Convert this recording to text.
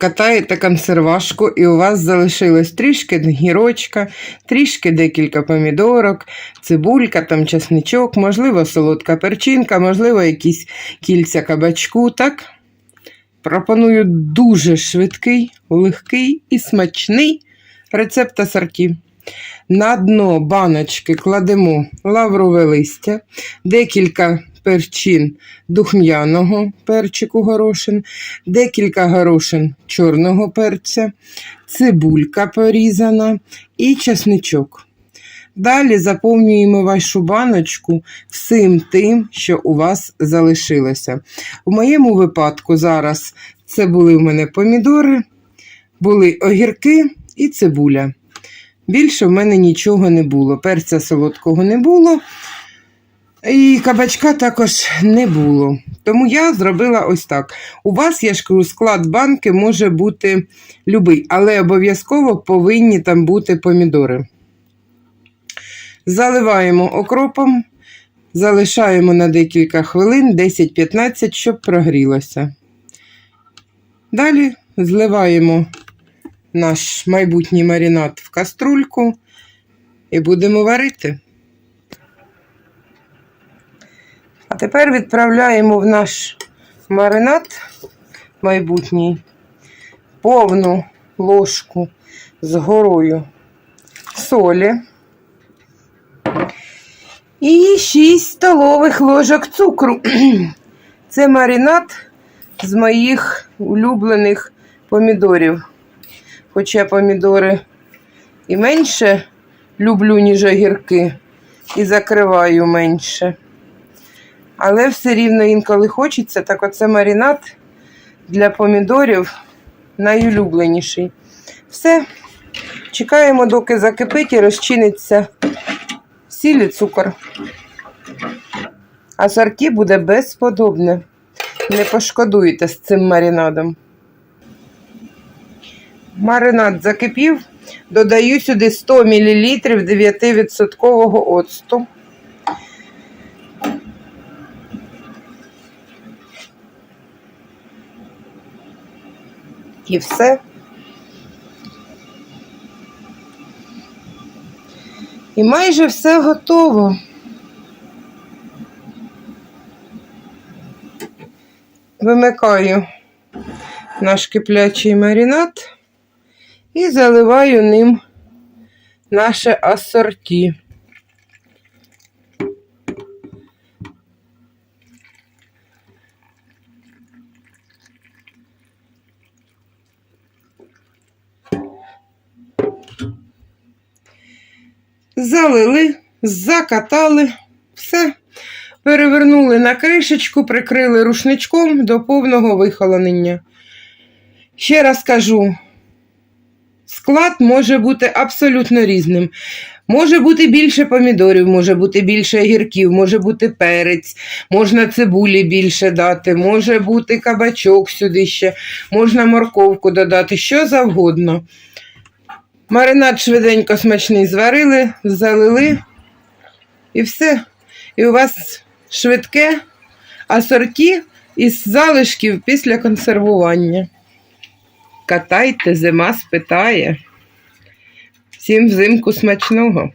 Катаєте консервашку, і у вас залишилось трішки гірочка, трішки декілька помідорок, цибулька, там чесничок, можливо, солодка перчинка, можливо, якісь кільця кабачку. Так? Пропоную дуже швидкий, легкий і смачний рецепт асорті. На дно баночки кладемо лаврове листя, декілька перчин духм'яного перчику горошин, декілька горошин чорного перця, цибулька порізана і чесничок. Далі заповнюємо вашу баночку всім тим, що у вас залишилося. У моєму випадку зараз це були у мене помідори, були огірки і цибуля. Більше в мене нічого не було. Перця солодкого не було. І кабачка також не було. Тому я зробила ось так. У вас, я ж кажу, склад банки може бути любий, але обов'язково повинні там бути помідори. Заливаємо окропом, залишаємо на декілька хвилин, 10-15, щоб прогрілося. Далі зливаємо наш майбутній маринад в каструльку і будемо варити. А тепер відправляємо в наш маринад майбутній повну ложку з горою солі і 6 столових ложок цукру. Це маринад з моїх улюблених помідорів. Хоча помідори і менше люблю, ніж огірки, і закриваю менше. Але все рівно інколи хочеться, так оце маринад для помідорів найулюбленіший. Все. Чекаємо, доки закипить і розчиниться сіль і цукор. А сорті буде безподобне. Не пошкодуєте з цим маринадом. Маринад закипів. Додаю сюди 100 мл 9% оцту. І все. І майже все готово. Вимикаю наш киплячий маринад і заливаю ним наше асорті. Залили, закатали, все. Перевернули на кришечку, прикрили рушничком до повного вихолонення. Ще раз кажу, склад може бути абсолютно різним. Може бути більше помідорів, може бути більше огірків, може бути перець, можна цибулі більше дати, може бути кабачок сюди ще, можна морковку додати, що завгодно. Маринад швиденько смачний зварили, залили і все. І у вас швидке асорті із залишків після консервування. Катайте, зима спитає. Всім взимку смачного.